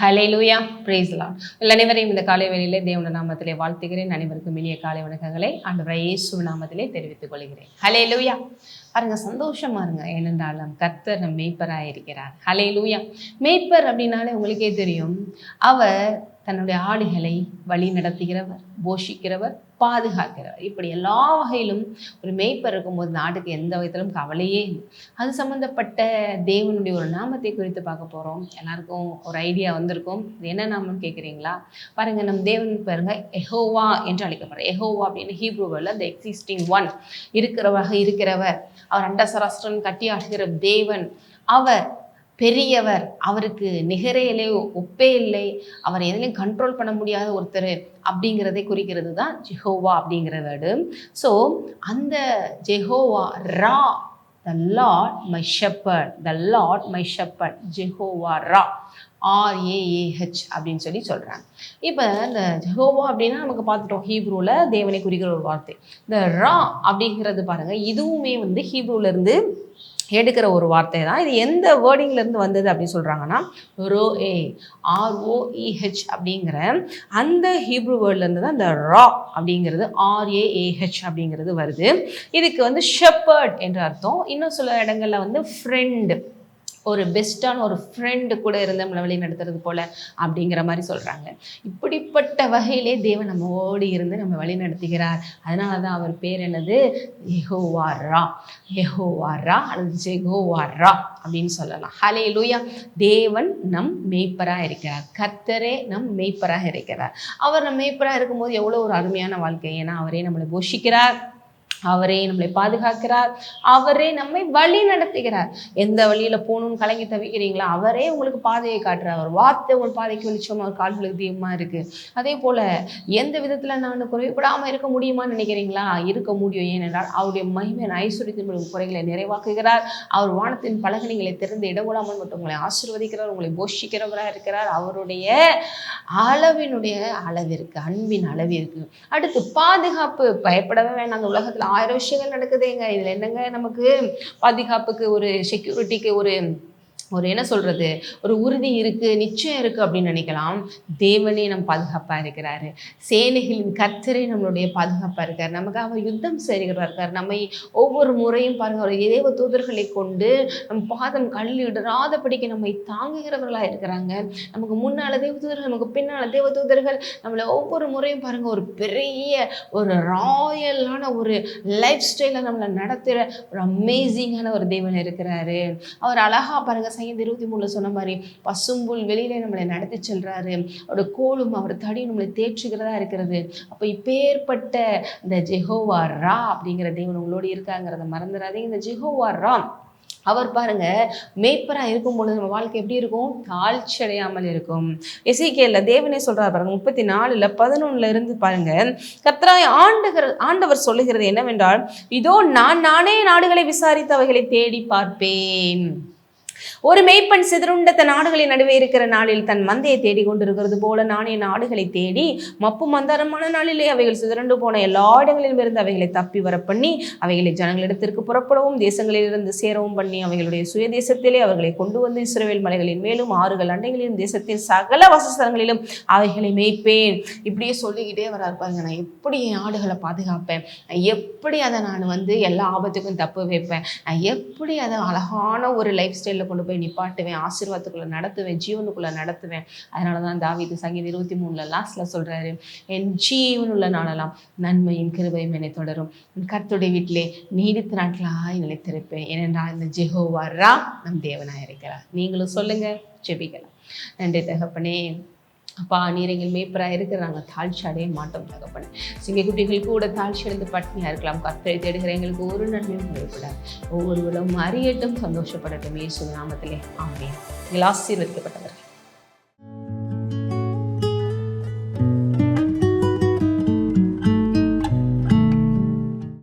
ஹலே லூயா பிரேஸ்லாம் அனைவரையும் இந்த காலை வேளையிலே தேவன நாமத்திலே வாழ்த்துகிறேன். அனைவருக்கும் இனிய காலை வணக்கங்களை ஆண்டவரை இயேசு நாமத்திலே தெரிவித்துக் கொள்கிறேன். ஹலே லூயா பாருங்க சந்தோஷமா இருங்க. ஏனென்றாலும் கர்த்தர் நம் மேய்ப்பராக இருக்கிறார் ஹலே லூயா மேய்ப்பர் அப்படின்னாலே உங்களுக்கே தெரியும். அவர் தன்னுடைய ஆடுகளை வழி நடத்துகிறவர் போஷிக்கிறவர் பாதுகாக்கிறவர். இப்படி எல்லா வகையிலும் ஒரு மேய்ப்பர் இருக்கும்போது நாட்டுக்கு எந்த விதத்திலும் கவலையே இல்லை. அது சம்மந்தப்பட்ட தேவனுடைய ஒரு நாமத்தை குறித்து பார்க்க போகிறோம் எல்லாருக்கும் ஒரு ஐடியா வந்திருக்கும். இது என்ன நாமன்னு கேட்குறீங்களா பாருங்கள் நம் தேவன் பாருங்க எஹோவா என்று அழைக்கப்படுற எஹோவா அப்படின்னு ஹீப்ரூவில் த எக்ஸிஸ்டிங் ஒன் இருக்கிறவராக இருக்கிறவர். அவர் அண்டசராஷ்டிரன் கட்டி ஆடுகிற தேவன். அவர் பெரியவர் அவருக்கு நிகரே இல்லை ஒப்பே இல்லை அவர் எதுலையும் கண்ட்ரோல் பண்ண முடியாத ஒருத்தர் அப்படிங்கிறதை குறிக்கிறது தான் ஜெஹோவா அப்படிங்கிற வேர்டு. ஸோ அந்த Jehovah raah the lord my shepherd the lord my shepherd Jehovah raah R A A H அப்படின்னு சொல்லி சொல்கிறாங்க இப்போ இந்த ஜெஹோவா அப்படின்னா நமக்கு பார்த்துட்டோம் ஹீப்ரூவில் தேவனை குறிக்கிற ஒரு வார்த்தை. இந்த ரா அப்படிங்கிறது பாருங்கள் இதுவுமே வந்து ஹீப்ரூலேருந்து எடுக்கிற ஒரு வார்த்தை தான் இது எந்த வேர்டிங்லேருந்து வந்தது அப்படின்னு சொல்கிறாங்கன்னா ரோ ஏ ஆர்ஓஇஹெச் அப்படிங்கிற அந்த ஹீப்ரூ வேர்ட்லேருந்து தான் இந்த ரா அப்படிங்கிறது ஆர்ஏஏஹெச் அப்படிங்கிறது வருது. இதுக்கு வந்து ஷெப்பர்ட் என்ற அர்த்தம். இன்னும் சில இடங்களில் வந்து ஃப்ரெண்டு ஒரு பெஸ்ட்டான ஒரு ஃப்ரெண்டு கூட இருந்து நம்மளை வழி நடத்துறது போல் அப்படிங்கிற மாதிரி சொல்கிறாங்க இப்படிப்பட்ட வகையிலே தேவன் நம்ம ஓடி இருந்து நம்ம வழி நடத்துகிறார். அதனால தான் அவர் பேர் என்னது? எஹோவாரா எஹோவாரா அல்லது ஜெகோவாரா அப்படின்னு சொல்லலாம். ஹலே லூயா தேவன் நம் மெய்ப்பராக இருக்கிறார். கர்த்தரே நம் மெய்ப்பராக இருக்கிறார். அவர் நம் மெய்ப்பராக இருக்கும்போது எவ்வளோ ஒரு அருமையான வாழ்க்கை. ஏன்னா அவரே நம்மளை போஷிக்கிறார். அவரே நம்மளை பாதுகாக்கிறார். அவரே நம்மை வழி நடத்துகிறார். எந்த வழியில போகணும்னு கலங்கி தவிக்கிறீங்களா அவரே உங்களுக்கு பாதையை காட்டுறார். அவர் வார்த்தை உங்கள் பாதைக்கு வெளிச்சமா ஒரு கால்களுக்கு தீபமா இருக்கு. அதே போல எந்த விதத்துல நான் குறைபடாம இருக்க முடியுமான்னு நினைக்கிறீங்களா? இருக்க முடியும். ஏனென்றால் அவருடைய மகிமையின் ஐஸ்வர்யத்தின் குறைகளை நிறைவாக்குகிறார். அவர் வானத்தின் பலகணிகளை திறந்து இடங்கொடாமல் மட்டும் உங்களை ஆசீர்வதிக்கிறார் உங்களை போஷிக்கிறவராக இருக்கிறார். அவருடைய அளவினுடைய அளவிற்கு அன்பின் அளவிற்கு. அடுத்து பாதுகாப்பு. பயப்படவே வேண்டாம். அந்த உலகத்தில் ஆயிரம் விஷயங்கள் நடக்குதுங்க. இதில் என்னங்க நமக்கு பாதுகாப்புக்கு ஒரு செக்யூரிட்டிக்கு ஒரு ஒரு என்ன சொல்கிறது ஒரு உறுதி இருக்குது நிச்சயம் இருக்குது அப்படின்னு நினைக்கலாம். தேவனே நம் பாதுகாப்பாக இருக்கிறாரு. சேனைகளின் கர்த்தரே நம்மளுடைய பாதுகாப்பாக இருக்கார். நமக்கு அவர் யுத்தம் செய்கிறவராக இருக்கார். நம்மை ஒவ்வொரு முறையும் பாருங்கள் ஒரு தேவ தூதர்களை கொண்டு நம் பாதம் கல்லிடராதபடிக்கு நம்மை தாங்குகிறவர்களாக இருக்கிறாங்க. நமக்கு முன்னால் தேவ தூதர்கள் நமக்கு பின்னால் தேவ தூதர்கள் நம்மளை ஒவ்வொரு முறையும் பாருங்கள் ஒரு பெரிய ஒரு ராயலான ஒரு லைஃப் ஸ்டைலை நம்மளை நடத்துகிற ஒரு அமேசிங்கான ஒரு தேவன் இருக்கிறாரு. அவர் அழகாக பாருங்கள் சங்கீத இருபத்தி மூணில் சொன்ன மாதிரி பசும்புல் வெளியில நம்மளை நடத்தி செல்றாரு. அவரோட கோலும் அவர் தடியும் நம்மளை தேற்றுகிறதா இருக்கிறது. அப்போ இப்பேற்பட்ட இந்த ஜெஹோவா ரா அப்படிங்கிற தேவன் உங்களோடு இருக்காங்கிறத மறந்துடாதீங்க. இந்த ஜெஹோவா ரா அவர் பாருங்க மேய்ப்பரா இருக்கும் பொழுது நம்ம வாழ்க்கை எப்படி இருக்கும்? தாழ்ச்சி அடையாமல் இருக்கும். எசிகேல தேவனே சொல்றாரு பாருங்க முப்பத்தி நாலுல பதினொன்னுல இருந்து பாருங்க கத்ராய் ஆண்டுகிற ஆண்டவர் சொல்லுகிறது என்னவென்றால் இதோ நான் நானே நாடுகளை விசாரித்து அவைகளை தேடி பார்ப்பேன். ஒரு மெய்ப்பெண் சிதறுண்ட தன் நாடுகளின் நடுவே இருக்கிற நாளில் தன் மந்தையை தேடி கொண்டிருக்கிறது போல நானே நாடுகளை தேடி மப்பு மந்தாரமான நாளிலே அவைகள் சிதறண்டு போன எல்லா இடங்களிலும் இருந்து அவைகளை தப்பி வர பண்ணி அவைகளை ஜனங்களிடத்திற்கு புறப்படவும் தேசங்களிலிருந்து சேரவும் பண்ணி அவைகளுடைய சுய தேசத்திலே அவர்களை கொண்டு வந்து இஸ்ரேல் மலைகளின் மேலும் ஆறுகள் அண்டைகளிலும் தேசத்தின் சகல வசஸ்தலங்களிலும் அவைகளை மேய்ப்பேன். இப்படியே சொல்லிக்கிட்டே வராரு பாருங்க. நான் எப்படி என் ஆடுகளை பாதுகாப்பேன்? எப்படி அதை நான் வந்து எல்லா ஆபத்துக்கும் தப்பு வைப்பேன்? நான் எப்படி அதை அழகான ஒரு லைஃப் ஸ்டைலில் கொண்டு போய் நிப்பாட்டுவேன் ஆசீர்வாதத்துக்குள்ளே நடத்துவேன் ஜீவனுக்குள்ளே நடத்துவேன். அதனால தான் தாவீது சங்கீத இருபத்தி மூணில் லாஸ்ட்டில் சொல்கிறாரு என் ஜீவனுள்ள நாளெல்லாம் நன்மையும் கிருபையும் என்னை தொடரும். என் கர்த்துடைய வீட்டிலே நீடித்த நாட்களாய் நிலைத்திருப்பேன். ஏனென்றால் இந்த ஜெஹோவாரா நம் தேவனாக இருக்கிறார். நீங்களும் சொல்லுங்க ஜெபிக்கலாம். நன்றி தகப்பனே. அப்பா நீர் எங்கள் மேய்ப்பராக இருக்கிறாங்க தாழ்ச்சி அடைய மாட்டோம் தகப்பன. சிங்க குட்டிகள் கூட தாழ்ச்சி அடைந்து பட்னியாக இருக்கலாம். கத்தரை தேடுகிற எங்களுக்கு ஒரு நன்மையும் குறைவிடாது ஒவ்வொருவரும் அறியட்டும் சந்தோஷப்படட்டும். இயேசு நாமத்திலே. ஆமே நீங்கள் ஆசீர்வதிக்கப்பட்டவர்.